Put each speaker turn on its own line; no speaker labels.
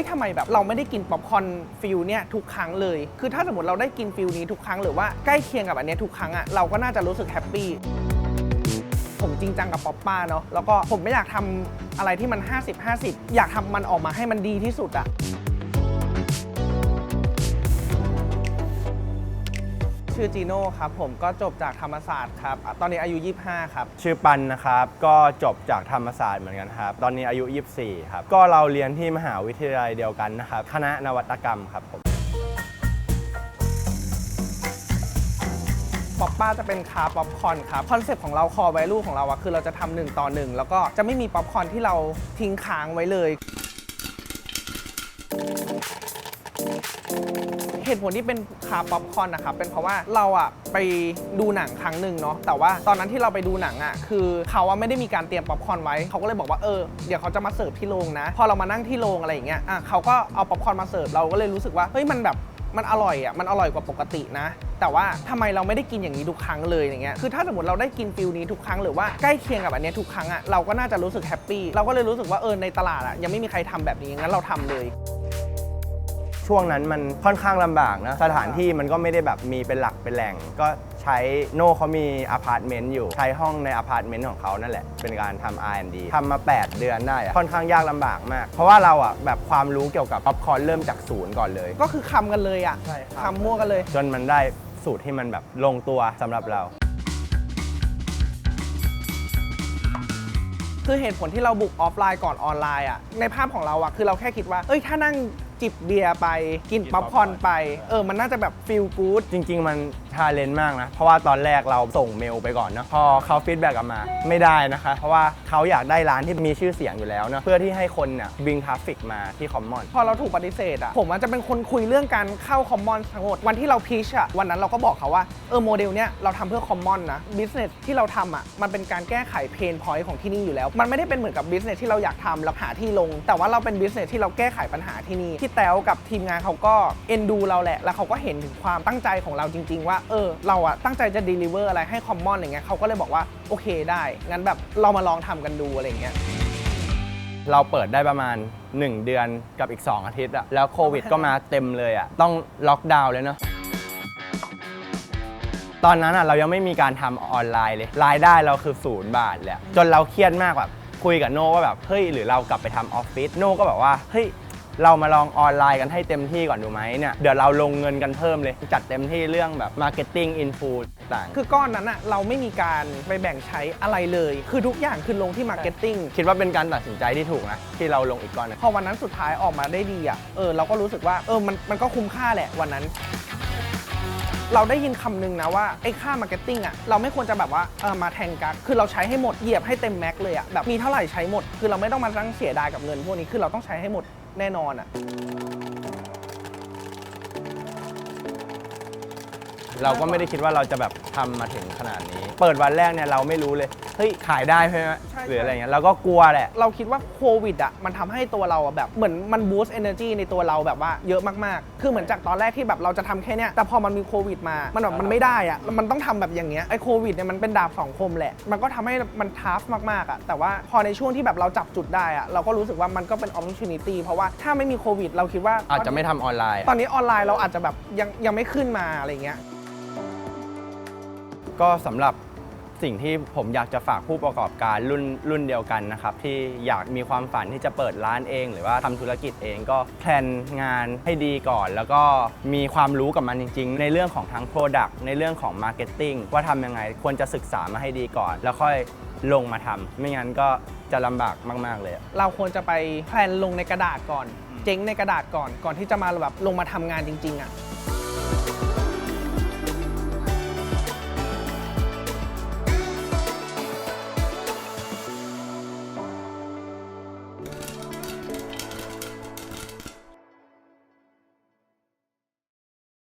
ฮ้ยทำไมแบบเราไม่ได้กินป๊อปคอร์นฟิลเนี่ยทุกครั้งเลย คือถ้าสมมติเราได้กินฟิลนี้ทุกครั้งหรือว่าใกล้เคียงกับอันเนี้ยทุกครั้งอะเราก็น่าจะรู้สึกแฮปปี้ผมจริงจังกับป๊อปป้าเนาะแล้วก็ผมไม่อยากทำอะไรที่มัน 50-50 อยากทำมันออกมาให้มันดีที่สุดอะ ชื่อจีโน่ครับผมก็จบจากธรรมศาสตร์ครับ ตอนนี้อายุ 25 ครับ
ชื่อปันนะครับ ก็จบจากธรรมศาสตร์เหมือนกันครับ ตอนนี้อายุ 24 ครับ ก็เราเรียนที่มหาวิทยาลัยเดียวกันนะครับ คณะนวัตกรรมครับผม
ป๊อปป้าจะเป็นคาร์ป๊อปคอนครับ คอนเซปต์ของเราคอไวลูของเราอะคือเราจะทำหนึ่งต่อหนึ่งแล้วก็จะไม่มีป๊อปคอนที่เราทิ้งค้างไว้เลย เหตุผลที่เป็นคาป๊อปคอร์นนะครับเป็นเพราะว่าเราอะไปดูหนังครั้งหนึ่งเนาะแต่ว่าตอนนั้นที่เราไปดูหนังอะคือเขาอะไม่ได้มีการเตรียมป๊อปคอร์นไว้เขาก็เลยบอกว่าเออเดี๋ยวเขาจะมาเสิร์ฟที่โรงนะ พอเรามานั่งที่โรงอะไรอย่างเงี้ยอะเขาก็เอาป๊อปคอร์นมาเสิร์ฟเราก็เลยรู้สึกว่าเฮ้ยมันแบบมันอร่อยอะ มันอร่อยกว่าปกตินะ แต่ว่าทำไมเราไม่ได้กินอย่างนี้ทุกครั้งเลยอย่างเงี้ย คือถ้าสมมติเราได้กินฟิลนี้ทุกครั้งหรือว่าใกล้เคียงกับอันเนี้ยทุกครั้งอะ เราก็น่าจะรู้สึกแฮปปี้ เราก็เลยรู้สึกว่าเออในตลาดอะยังไม่มีใครทำแบบนี้ งั้นเราทำเลย
ช่วงนั้นมันค่อนข้างลำบากนะ สถานที่มันก็ไม่ได้แบบมีเป็นหลักเป็นแหล่ง ก็ใช้โน่เขามีอพาร์ตเมนต์อยู่ ใช้ห้องในอพาร์ตเมนต์ของเขานั่นแหละ เป็นการทำ R&D ทำมา 8 เดือนได้อะค่อนข้างยากลำบากมาก เพราะว่าเราอะแบบความรู้เกี่ยวกับป๊อปคอร์นเริ่มจากศูนย์ก่อนเลย
ก็คือคำกันเลยอะ
ใช่ครับ
คำมั่วกันเลย
จนมันได้สูตรที่มันแบบลงตัวสำหรับเรา
คือเหตุผลที่เราบุกออฟไลน์ก่อนออนไลน์อะในภาพของเราอะคือเราแค่คิดว่าเอ้ยถ้านั่ง จิบเบียร์ไป กิน
กิน
ป๊อปคอร์น
ป๊อปคอร์น
ไป เออ มันน่าจะแบบฟีลกู๊ด
จริง ๆ มันชาเลนจ์มากนะ เพราะว่าตอนแรกเราส่งเมลไปก่อนเนอะพอเขาฟีดแบ็กกลับมาไม่ได้นะคะ เพราะว่าเขาอยากได้ร้านที่มีชื่อเสียงอยู่แล้วเนอะเพื่อที่ให้คนเนี่ยบิงทราฟิกมาที่คอมมอน
พอเราถูกปฏิเสธอะผมอาจจะเป็นคนคุยเรื่องการเข้าคอมมอนทั้งหมดวันที่เราพีชอะวันนั้นเราก็บอกเขาว่าเออโมเดลเนี้ยเราทำเพื่อคอมมอนนะบิสเนสที่เราทำอะมันเป็นการแก้ไขเพนพอยต์ของที่นี่อยู่แล้ว มันไม่ได้เป็นเหมือนกับบิสเนสที่เราอยากทำแล้วหาที่ลง แต่ว่าเราเป็นบิสเนสที่เราแก้ไขปัญหาที่นี่พี่แต้วกับทีมงานเขาก็เอ็นดูเราแหละ แล้วเขาก็เห็นถึงความตั้งใจของเราจริง ๆ ว่าเออเราอะตั้งใจจะ deliver อะไรให้คอมมอนอย่างเงี้ยเขาก็เลยบอกว่าโอเคได้ งั้นแบบเรามาลองทำกันดูอะไรอย่างเงี้ย
เราเปิดได้ประมาณ 1 เดือนกับอีก 2 อาทิตย์อะแล้วโควิดก็มาเต็มเลยอะต้องล็อกดาวน์เลยเนอะตอนนั้นอะเรายังไม่มีการทำออนไลน์เลยรายได้เราคือศูนย์บาทเลยอะจนเราเครียดมากแบบคุยกับโน่ว่าแบบเฮ้ยหรือเรากลับไปทำออฟฟิศโน่ก็แบบว่าเฮ้ย เรามาลองออนไลน์กันให้เต็มที่ก่อนดูไหมเนี่ยเดี๋ยวเราลงเงินกันเพิ่มเลย จัดเต็มที่เรื่องแบบมาร์เก็ตติ้งอินฟูต่าง
คือก้อนนั้นอะเราไม่มีการไปแบ่งใช้อะไรเลย คือทุกอย่างคือลงที่มาร์เก็ตติ้ง
คิดว่าเป็นการตัดสินใจที่ถูกนะ ที่เราลงอีกก้อนหนึง
พอวันนั้นสุดท้ายออกมาได้ดีอะเออเราก็รู้สึกว่าเออมันมันก็คุ้มค่าแหละวันนั้น เราได้ยินคำหนึงนะว่าไอ้ค่ามาร์เก็ตติ้งอะเราไม่ควรจะแบบว่าเออมาแทงกักคือเราใช้ให้หมดเหยียบให้เต็มแม็กเลยอะแบบมีเท่าไหร่ใช้หมด คือเราไม่ต้องมาตั้งเสียดายกับเงินพวกนี้คือเราต้องใช้ให้หมดแน่นอนอะ
เราก็ไม่ได้คิดว่าเราจะแบบทำมาถึงขนาดนี้ เปิดวันแรกเนี่ยเราไม่รู้เลย เฮ้ยขายได้ใช่ไหม
ใช่
หรืออะไรเงี้ยเราก็กลัวแหละ
เราคิดว่าโควิดอะมันทำให้ตัวเราอะแบบเหมือนมันบูสต์เอเนอร์จีในตัวเราแบบว่าเยอะมากๆ คือเหมือนจากตอนแรกที่แบบเราจะทำแค่เนี้ยแต่พอมันมีโควิดมา มันแบบมันไม่ได้อะมันต้องทำแบบอย่างเงี้ยไอ้โควิดเนี่ยมันเป็นดาบสองคมแหละ มันก็ทำให้มันทัฟมากๆอะแต่ว่าพอในช่วงที่แบบเราจับจุดได้อะเราก็รู้สึกว่ามันก็เป็น opportunity เพราะว่าถ้าไม่มีโควิด เราคิดว่า
อาจจะไม่ทำออนไลน์
ตอนนี้ออนไลน์เราอาจจะแบบยังยังไม่ขึ้นมาอะไรเงี้ย
ก็สำหรับ สิ่งที่ผมอยากจะฝากผู้ประกอบการรุ่นรุ่นเดียวกันนะครับที่อยากมีความฝันที่จะเปิดร้านเอง หรือว่าทำธุรกิจเองก็แพลนงานให้ดีก่อน แล้วก็มีความรู้กับมันจริง ๆ ในเรื่องของทั้ง Product ในเรื่องของ Marketing ว่าทำยังไงควรจะศึกษามาให้ดีก่อน แล้วค่อยลงมาทำไม่งั้นก็จะลำบากมาก ๆ เลย
เราควรจะไปแพลนลงในกระดาษก่อน เจ๊งในกระดาษก่อนก่อนที่จะมาแบบลงมาทำงานจริง ๆอะ